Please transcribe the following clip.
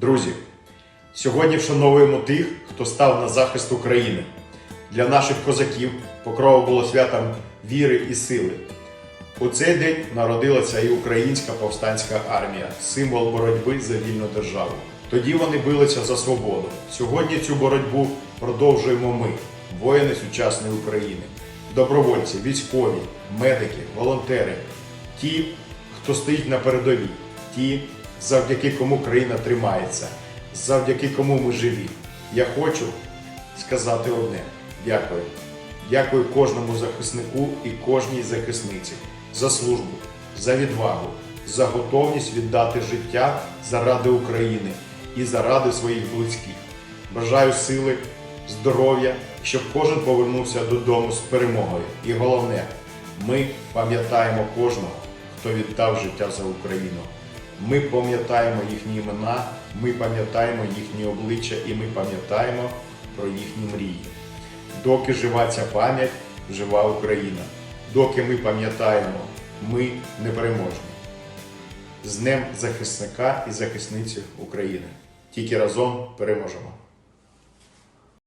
Друзі, сьогодні вшановуємо тих, хто став на захист України. Для наших козаків покрова було святом віри і сили. У цей день народилася і українська повстанська армія, символ боротьби за вільну державу. Тоді вони билися за свободу. Сьогодні цю боротьбу продовжуємо ми, воїни сучасної України, добровольці, військові, медики, волонтери, ті, хто стоїть на передовій, ті, завдяки кому країна тримається, завдяки кому ми живі. Я хочу сказати одне: дякую. Дякую кожному захиснику і кожній захисниці за службу, за відвагу, за готовність віддати життя заради України і заради своїх близьких. Бажаю сили, здоров'я, щоб кожен повернувся додому з перемогою. І головне, ми пам'ятаємо кожного, хто віддав життя за Україну. Ми пам'ятаємо їхні імена, ми пам'ятаємо їхні обличчя і ми пам'ятаємо про їхні мрії. Доки жива ця пам'ять, жива Україна. Доки ми пам'ятаємо, ми непереможні. З Днем захисника і захисниці України. Тільки разом переможемо.